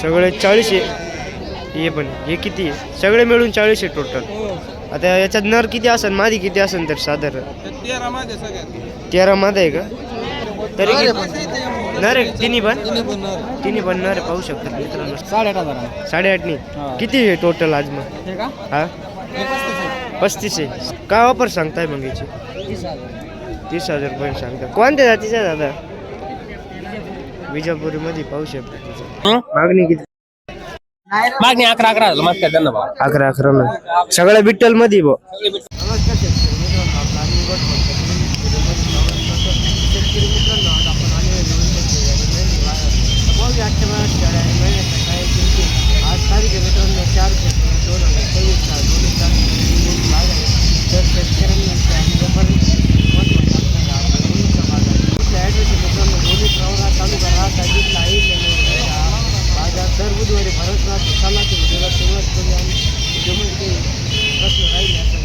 सगळे चाळीस आहे. हे पण हे किती आहे? सगळे मिळून चाळीस आहे टोटल आता याच्यात नर किती असेल मादी किती असेल तर साधारण? तेरा मध्ये आहे का? तरी किती? नर आहे तिन्ही पण? तिन्ही पण नर. आहे, पाहू शकतात मित्रांनो. साडेआठ हजार साडेआठनी किती आहे टोटल आज मग? हे का? हा? पस्तीस आहे. काय वापर सांगताय मग याची? तीस हजार. रुपये सांगता कोणत्या जातीच्या दादा? विजापुरीमध्ये पाहू शकता. मागणी किती? मागणी अकरा अकरा हजार मग काय त्यांना भाव अकरा अकरा ना. सगळ्या विठ्ठलमध्ये आज तारीख आहे मित्रांनो चार फेब्रुवारी दोन हजार चोवीसला दोन्ही तारखेला तर शेतकऱ्यांनी व्यापारी महत्त्वाचं असणार आहे आपल्या दोन्हीचा बाजार कुठल्या ॲड्रेस आहे मित्रांनो दोन्ही प्रवरा तालुका राहता जिल्हा आहे बाजार दर बुधवारी भरत राहतो चला ते व्हिडिओला सुरुवात करूया आणि व्हिडिओमध्ये काही प्रश्न राहिले असेल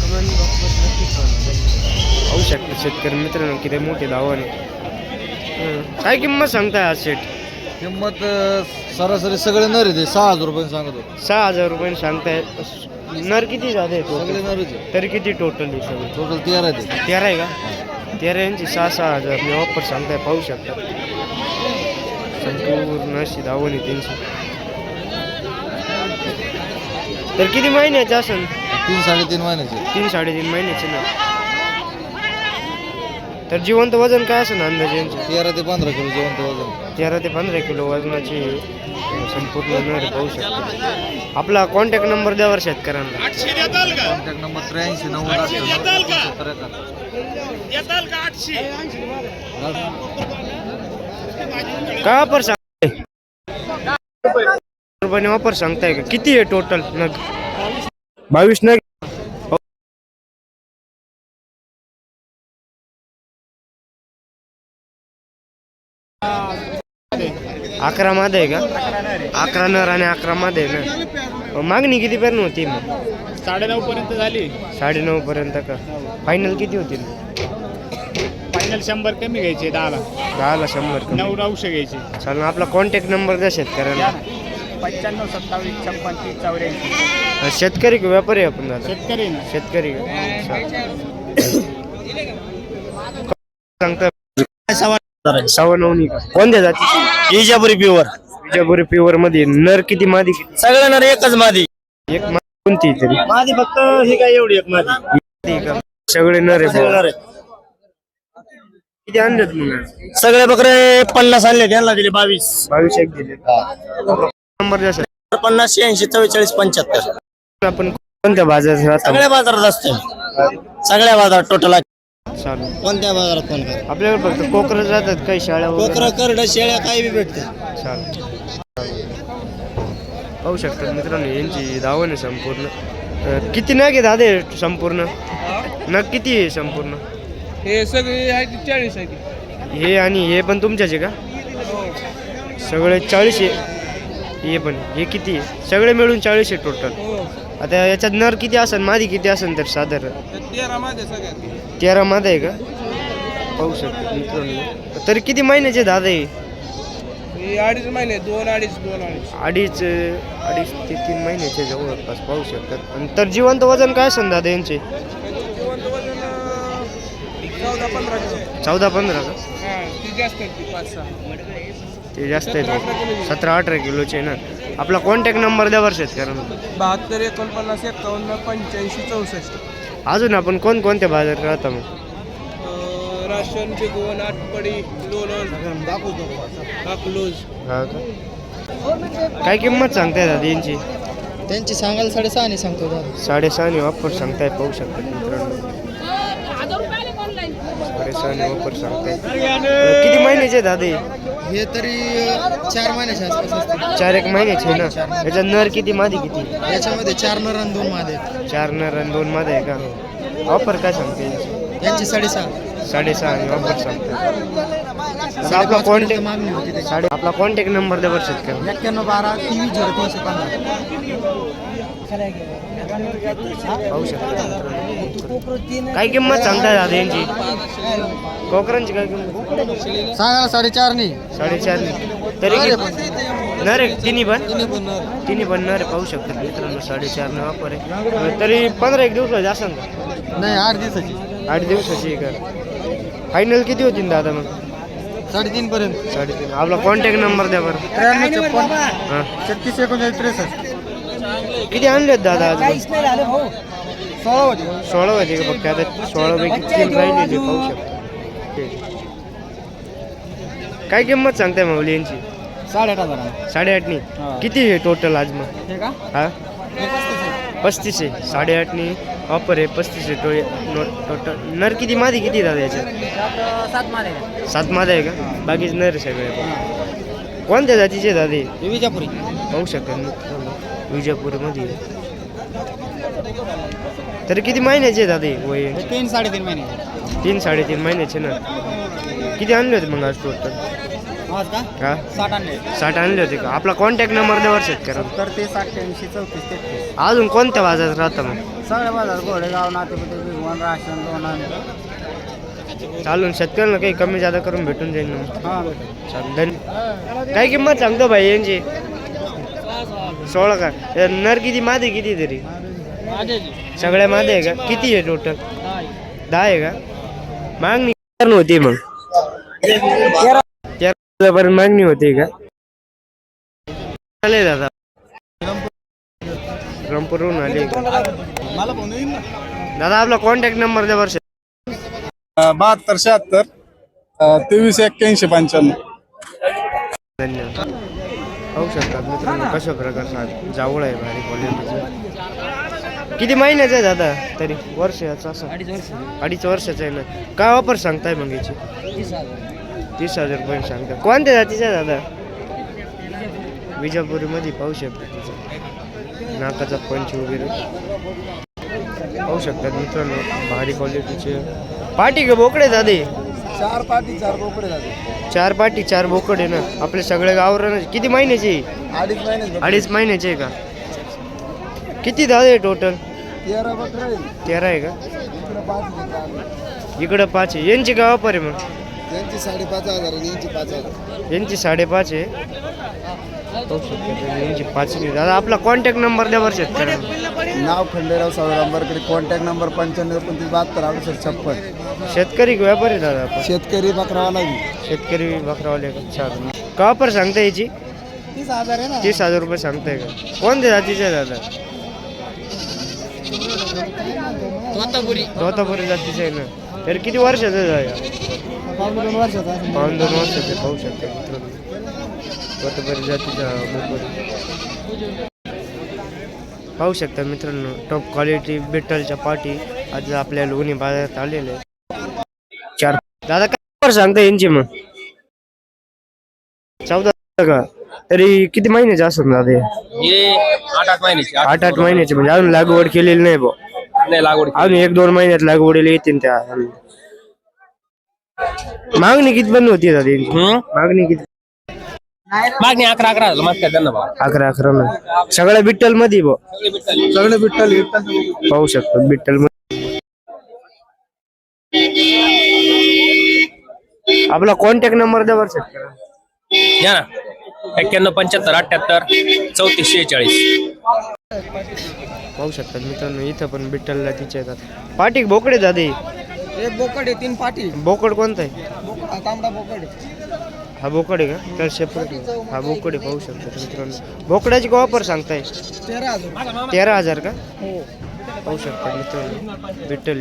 कमेंट बॉक्समध्ये नक्की कळवा पाहू शकता शेतकरी मित्रांनो किती मोठे धावाने काय किंमत सांगताय आज सेट किंमत सरासरी सगळे नर आहे ते सहा हजार रुपये सांगत सहा हजार रुपये सांगताय. नर किती झाले सगळे आहे तरी किती टोटल आहे सगळं? टोटल तेरा आहे ते तेरा आहे का? तेरा यांची सहा सहा हजार. मी ऑफर सांगताय पाहू शकता. संपूर्ण अशी धावण आहे त्यांची. तर किती महिन्याचे असेल तीन साडेतीन महिन्याचे. तीन साडेतीन महिन्याचे ना. तर जिवंत वजन काय असेल अंदाजे यांचे? तेरा ते पंधरा किलो जेवण वजन. तेरा ते पंधरा किलो वजनाची संपूर्ण नर पाहू शकतो. आपला कॉन्टॅक्ट नंबर द्यावर शेतकऱ्यांना. कॉन्टॅक्ट नंबर त्र्याऐंशी नव्वद काय वापर सांगताय रुपयाने वापर सांगताय का? किती आहे टोटल नग? बावीस नग. अकरा मध्ये आहे का? अकरा नर आणि अकरा मध्ये आहे ना? मागणी किती पर्यंत होती मग? साडेनऊ पर्यंत झाली. साडेनऊ पर्यंत का? फायनल किती होतील फायनल शंभर कमी घ्यायचे दहाला. दहाला शंभर कमी. नऊ नऊशे घ्यायचे. चालेल आपला कॉन्टॅक्ट नंबर द्या शेतकऱ्यांना पंच्याण्णव सत्तावीस छप्पन तीस चौऱ्याऐंशी शेतकरी का व्यापारी आहे आपण दादा? शेतकरी ना. शेतकरी सांगता सव्वा नऊनी का कोणत्या जाती इजापुरी प्युअर विजापुरी प्युअरमध्ये नर किती मादी? किती सगळ्यांना एकच मादी. एक मादी कोणती तरी? मादी फक्त ही काय एवढी एक मादी. का? सगळे नर आहे भाऊ. किती आणलेत मग सगळे बकरे पन्नास आणले त्यांना दिले बावीस. बावीस एक दिले. नंबर सर पन्नास ऐंशी चव्वेचाळीस पंच्याहत्तर. आपण कोणत्या बाजारात राहतो? सगळ्या बाजारात असते सगळ्या बाजारात टोटल चालेल कोणत्या बाजारात फोन कर? आपल्याकडे फक्त कोकरच राहतात काही शाळा वगैरे. कोकरा करड शेळ्या काही बी भेटते. चालेल. पाहू शकतात मित्रांनो यांची धावण आहे संपूर्ण. अं, किती नग आहे दादा संपूर्ण? नग किती आहे संपूर्ण? हे सगळे आहे चाळीस आहे हे आणि हे पण तुमच्याच आहे का? सगळे चाळीस आहे. हे पण हे किती आहे? सगळे मिळून चाळीस आहे टोटल आता याच्यात नर किती असेल मादी किती असेल तर साधारण? तेरा माझ्या सगळ्यात. तेरा मध्ये आहे का? पाहू शकतो मित्रांनो. तरी किती महिन्याचे दादा आहे हे अडीच महिने दोन अडीच दोन अडीच. अडीच अडीच ते तीन महिन्याचे जवळपास पाहू शकतात. आणि तर जिवंत वजन काय असेल दादा यांचे? जिवंत वजन अं, चौदा पंधरा किलो. चौदा पंधरा का? हा ती जास्त आहे ती पाच सहा. ते जास्त आहे सतरा अठरा किलोचे ना. आपला कॉन्टॅक्ट नंबर द्या वर्षात कारण बहात्तर एकोणपन्नास एकावन्न पंच्याऐंशी चौसष्ट. अजून आपण कोणकोणत्या बाजारात राहता मग? अं, राशन चिकवण आटपडी लोणंद अकलूज हा का? काय किंमत सांगताय दादा यांची? त्यांची सांगायला साडेसहा आणि सांगतो दादा. साडेसहाने वापर सांगताय पाहू शकतात मित्रांनो. साडेसहाने वापर सांगताय. अं, किती महिन्याचे दादा? हे? तरी चार महिन्याच्या आसपास असतील. चार एक महिन्याचे ना? याच्यात नर किती मादी किती? याच्यामध्ये चार नर आणि दोन मादे आहेत. चार नर आणि दोन मध्ये आहे का? ऑफर काय सांगते यांची? यांची साडेसहा. साडेसहा आणि ऑफर सांगते. आपला कॉन्टॅक्ट मागणी होती त्याची. साडे आपला कॉन्टॅक्ट नंबर द्या का एक्क्याण्णव बारा तेवीस झिरो तीनशे पंधरा पाहू शकता. काय किंमत सांगताय दादा यांची? कोकरांची काय किंमत? सांगा साडेचार नाही साडेचार तरी नर आहे तिन्ही पण? तिन्ही पण नर. आहे, पाहू शकतात मित्रांनो साडेचार न वापर आहे. तरी पंधरा एक दिवसाची असेल का नाही आठ दिवसाची. आठ दिवसाची का फायनल किती होती न दादा मग? साडेतीन पर्यंत. साडेतीन. आपला कॉन्टॅक्ट नंबर द्या बरं. त्र्याण्णव छप्पन हां. छत्तीस एकोणचाळीस त्रेसष्ट. किती आणलेत दादा आज मग? सोळा होते. सोळा होते का फक्त? आता सोळा पैकी तीन राहिलेले पाहू शकतो. ठीक. काय किंमत सांगताय माऊली यांची? साडेआठ हजार साडेआठनी हा. किती आहे टोटल आज मग? हे का? हा? पस्तीस आहे. साडेआठनी ऑफर आहे पस्तीस आहे टो नो टोटल नर किती? मादी किती दादा याच्यात सात मादा आहे का? बाकीचे नर आहे सगळे. कोणत्या जातीचे दादे विजापुरी. पाहू शकता. विजापूरमध्ये. तरी किती महिन्याचे आहे दादे वय? तीन साडेतीन महिने. तीन साडेतीन महिन्याचे ना. किती आणले होते मग आज टोटल आज का? का साठ आणले. साठ आणले होते का? आपला कॉन्टॅक्ट नंबर द्या शेतकऱ्यांना. सत्तर ते अठ्ठ्याऐंशी चौतीस तेहतीस. अजून कोणत्या बाजारात राहता मग? सगळ्या बाजार गोडेगाव नातेपुते भिगवण राशन लोणंद चालून शेतकऱ्यांना काही कमी जादा करून भेटून जाईल ना हां चालेल धन्य काय किंमत सांगतो भाई यांची? सोळा का? नर किती? मादे किती तरी? सगळ्या मादे आहे का? किती आहे टोटल दहा आहे का? मागणी होती मग. तेरा हजारापर्यंत मागणी होती का? आले दादा. रामपूरहून आले का? मला फोन येईल ना? दादा आपला कॉन्टॅक्ट नंबर द्या वर्ष बहात्तर शहात्तर तेवीस एक्क्याऐंशी पंच्याण्णव. धन्यवाद. पाहू शकतात मित्रांनो कशा प्रकारचा जावळ आहे भारी क्वालिटीचं किती महिन्याचं आहे दादा? तरी वर्षाचा असं. अडीच वर्ष. अडीच वर्षाचं आहे ना. काय वापर सांगताय मग याची? तीस हजार. रुपये सांगता कोणत्या जातीचं आहे दादा? विजापुरीमध्ये पाहू शकता तिचं नाकाचा पंच वगैरे. पाहू शकतात मित्रांनो भारी क्वालिटीचे पाटी का बोकडे दादे? चार पाटी चार बोकडे जाते चार पाटी चार बोकड आहे ना आपले सगळे गावरान किती महिन्याचे? आहे? अडीच महिने अडीच महिन्याचे आहे का? किती दादे टोटल तेरा बकरा आहे तेरा आहे का? इकडे पाच. इकडं पाच आहे. यांची का वापर आहे मग? यांची साडेपाच हजार आणि यांची पाच हजार. यांची साडेपाच आहे. यांची पाच आहे. दादा आपला कॉन्टॅक्ट नंबर द्या शेतकऱ्यांना नाव खंडेराव सावरांबरकडे कॉन्टॅक्ट नंबर पंच्याण्णव एकोणतीस बहात्तर अडुसष्ट छप्पन. शेतकरी का व्यापारी दादा आपण? शेतकरी बकरावाला शेतकरी बकरावाले का? छान. का सांगता याची? तीस हजार आहे ना. तीस हजार रुपये सांगताय का? कोणत्या जातीचे आहे दादा? तोतापुरी. जातीचे आहे ना. तर किती वर्षाचं आहे? पावणे दोन वर्षाचा. पाऊन दोन वर्षाचे पाहू शकता मित्रांनो. जातीचा पाहू शकता मित्रांनो टॉप क्वालिटी बिट्टलच्या पाटी आज आपल्या लोणी बाजारात आलेले आहे. चार दादा काय सांगता यांची मग? चौदा का? तरी किती महिन्याचे असत दादा आठ आठ महिन्याची आठ आठ महिन्याचे म्हणजे अजून लागवड केलेली नाही भाऊ नाही लागवड अजून एक दोन महिन्यात लागवडीला येतील त्या. मागणी किती बंद होती दादा? मागणी किती मागणी अकरा अकरा झालं मग काय त्यांना भाव अकरा अकरा ना. सगळ्या बिट्टलमध्ये भाऊ सगळे विठ्ठल विठ्ठल पाहू शकतो बिट्टलमध्ये. आपला कॉन्टॅक्ट नंबर द्या बरं शेतकऱ्यांना. या ना. एक्क्याण्णव पंच्याहत्तर अठ्ठ्याहत्तर चौतीस शेहेचाळीस. पाहू शकतात मित्रांनो इथं पण बिट्टलला तिच्या येतात पाटी बोकडे दादे एक बोकड आहे तीन पाटी बोकड कोणता आहे? बोकड हा तांबडा बोकड आहे. हा बोकड आहे का? तर सेपरेट हा बोकड आहे पाहू शकतात मित्रांनो. बोकडाची का वापर सांगताय? तेरा हजार तेरा हजार का? पाहू शकता मित्रांनो. विठ्ठल.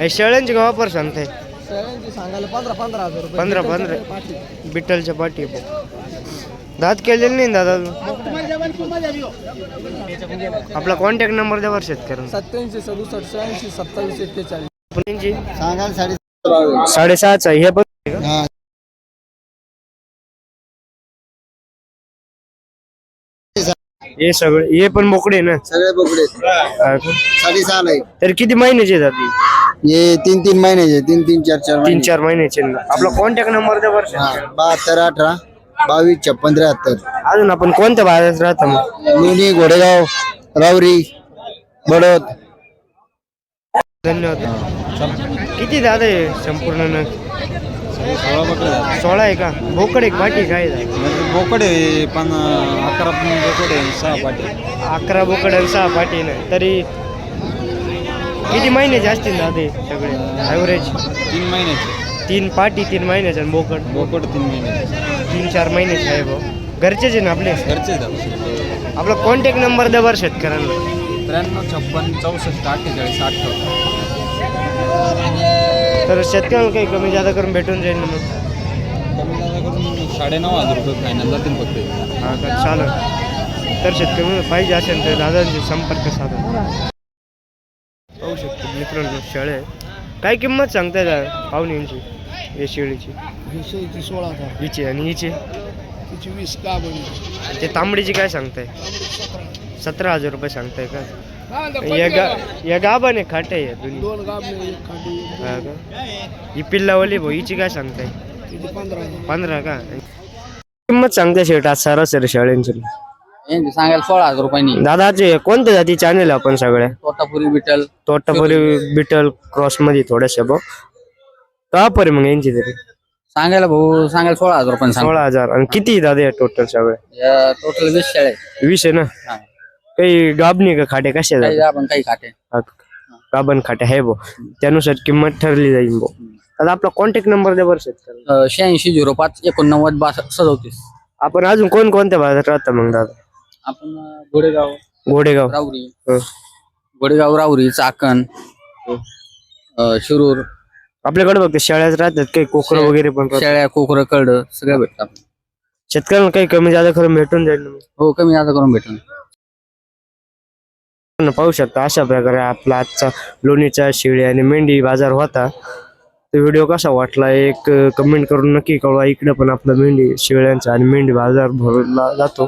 हे शेळ्यांची का वापर सांगताय? पंधरा पंधरा हजार रुपये. पंधरा पंधरा. पाटी बिठ्ठलच्या पाठी. दात केलेले नाही दादा अजून. आपला कॉन्टॅक्ट नंबर द्या बरं शेतकऱ्यांना. सत्याऐंशी सदुसष्ट शहाऐंशी सत्तावीस एक्केचाळीस. पुण्यांची साडे साडेसहाचा हे पण? हा. हे सगळे हे पण बोकडे ना? सगळे बोकडे. हा का? साडेसहा नाही. तर किती महिन्याचे जाते हे तीन तीन महिन्याचे तीन तीन चार चार तीन चार महिन्याचे ना. आपला कॉन्टॅक्ट नंबर द्या बरं हा बहात्तर अठरा. बावीस छप्पन त्र्याहत्तर. अजून आपण कोणत्या भागात राहतो मग? लोणी घोडेगाव रावरी बडोद. धन्यवाद. किती दादा आहे संपूर्ण नग? सोळा आहे का? बोकड एक पाठी काय? बोकड आहे पण अकरा बोकड आहे सहा पाटी अकरा बोकड आणि सहा पाठी ना. तरी किती महिन्याचे असतील दादा हे सगळे? ॲव्हरेज तीन महिन्याचे. तीन पाठी तीन महिन्याचे आणि बोकड? बोकड तीन महिन्याचे. तीन चार आहे भाऊ. घरचेच आहे ना आपले? घरचे आपला कॉन्टॅक्ट नंबर द्या बरं शेतकऱ्यांना. त्र्याण्णव छप्पन चौसष्ट अठ्ठेचाळीस अठ्ठावन्न. तर शेतकऱ्यांना काही कमी जादा करून भेटून जाईल ना मग? कमी जादा करून साडेनऊ हजार रुपये फायनल जातील फक्त. हा का? चालेल. तर शेतकरी पाहिजे असेल तर दादांशी संपर्क साधा. पाहू शकतो मित्रांनो शेळे. काय किंमत सांगताय दादा पाहुण्यांची? या शेळीची सोळा हजार. हिची आणि हिची. तिची वीस का बनी ते तांबडीची काय सांगताय? सतरा हजार रुपये सांगताय का? या गा या गाभा नाही खाट आहे या दोन्ही. दोन गाबले एक खाटी हा का? ही पिल्लावली भाऊ हिची काय सांगताय? तिची पंधरा हजार. पंधरा का? किंमत सांगताय शेट आज सरासरी शाळेंची यांची सांगायला सोळा हजार रुपयांनी. दादाचे कोणत्या जाती चॅनेल आपण सगळ्या तोतापुरी विठ्ठल तोटापुरी बिटल क्रॉसमध्ये थोड्याशा भाऊ. का परे मग यांची तरी. सांगायला भाऊ सांगायला सोळा हजार रुपयांनी सांग सोळा हजार. आणि किती दादा या टोटल सगळे टोटल वीस शेळे वीस आहे ना? हा. काही गाबणी का खाटे कशा काही आपण काही खाते गाबन खाटे आहे भाऊ. त्यानुसार किंमत ठरली जाईल भाऊ. आता आपला कॉन्टॅक्ट नंबर द्या बरं शेतकऱ्याला. शहाऐंशी झिरो पाच एकोणनव्वद बासष्ट सदोतीस. आपण अजून कोण कोणत्या भागात राहता मग दादा? आपण अं, गोडेगाव घोडेगाव. राऊरी हं. गोडेगाव राऊरी चाकण अं, शिरूर. आपल्याकडे बघते शाळेत राहतात काही कोकरं वगैरे पण राहतात. शेळ्या कोकर कळड सगळ्या भेटतात. शेतकऱ्यांना काही कमी जादा करून भेटून जाईल ना. हो कमी जादा करून भेटून. आपण पाहू शकता अशा प्रकारे आपला आजचा लोणीचा शेळी आणि मेंढी बाजार होता. तो व्हिडिओ कसा वाटला एक कमेंट करून नक्की कळवा. इकडे पण आपला मेंढी शेळ्यांचा आणि मेंढी बाजार भरला जातो.